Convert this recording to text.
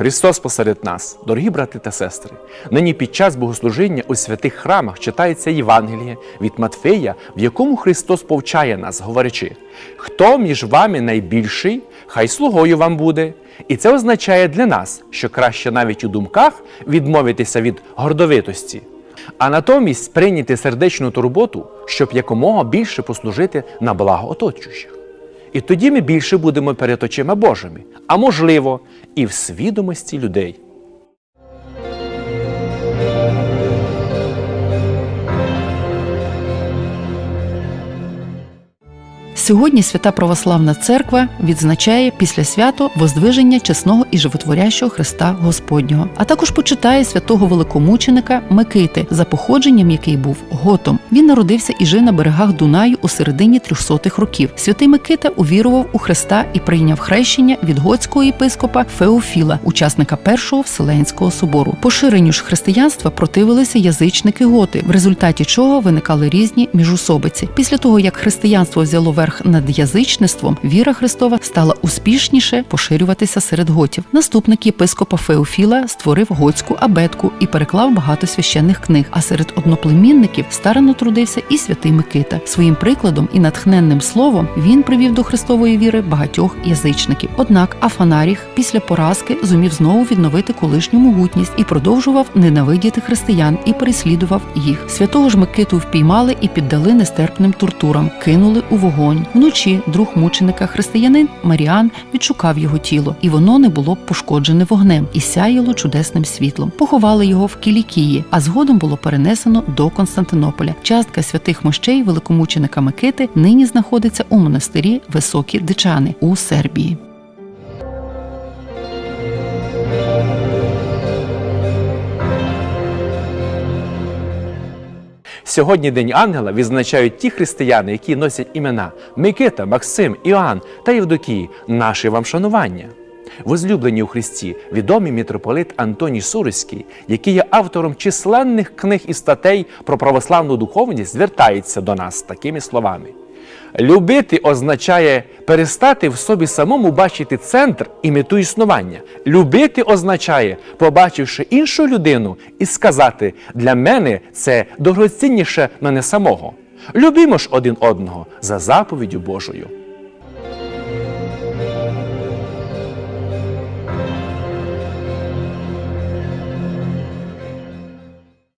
Христос посеред нас, дорогі брати та сестри. Нині під час богослужіння у святих храмах читається Євангеліє від Матфея, в якому Христос повчає нас, говорячи: хто між вами найбільший, хай слугою вам буде. І це означає для нас, що краще навіть у думках відмовитися від гордовитості, а натомість прийняти сердечну турботу, щоб якомога більше послужити на благо оточуючих. І тоді ми більше будемо перед очима Божими, а можливо, і в свідомості людей. Сьогодні Свята Православна Церква відзначає після свято воздвиження чесного і животворящого Христа Господнього, а також почитає святого великомученика Микити, за походженням який був готом. Він народився і жив на берегах Дунаю у середині 300-х років. Святий Микита увірував у Христа і прийняв хрещення від готського єпископа Феофіла, учасника першого Вселенського собору. Поширенню ж християнства противилися язичники готи, в результаті чого виникали різні міжусобиці. Після того як християнство взяло верх над язичництвом, віра Христова стала успішніше поширюватися серед готів. Наступник єпископа Феофіла створив готську абетку і переклав багато священних книг. А серед одноплемінників старано трудився і святий Микита. Своїм прикладом і натхненним словом він привів до Христової віри багатьох язичників. Однак Афанаріх після поразки зумів знову відновити колишню могутність і продовжував ненавидіти християн і переслідував їх. Святого ж Микиту впіймали і піддали нестерпним тортурам, кинули у вогонь. Вночі друг мученика християнин Маріан відшукав його тіло, і воно не було пошкоджене вогнем і сяяло чудесним світлом. Поховали його в Кілікії, а згодом було перенесено до Константинополя. Частка святих мощей великомученика Микити нині знаходиться у монастирі Високі Дичани у Сербії. Сьогодні День Ангела відзначають ті християни, які носять імена Микита, Максим, Іоанн та Євдокії. Наше вам шанування. Возлюблені у Христі, відомий митрополит Антоній Суриський, який є автором численних книг і статей про православну духовність, звертається до нас такими словами. Любити означає перестати в собі самому бачити центр і мету існування. Любити означає, побачивши іншу людину, і сказати: для мене це дорогоцінніше мене самого. Любімо ж один одного за заповіддю Божою.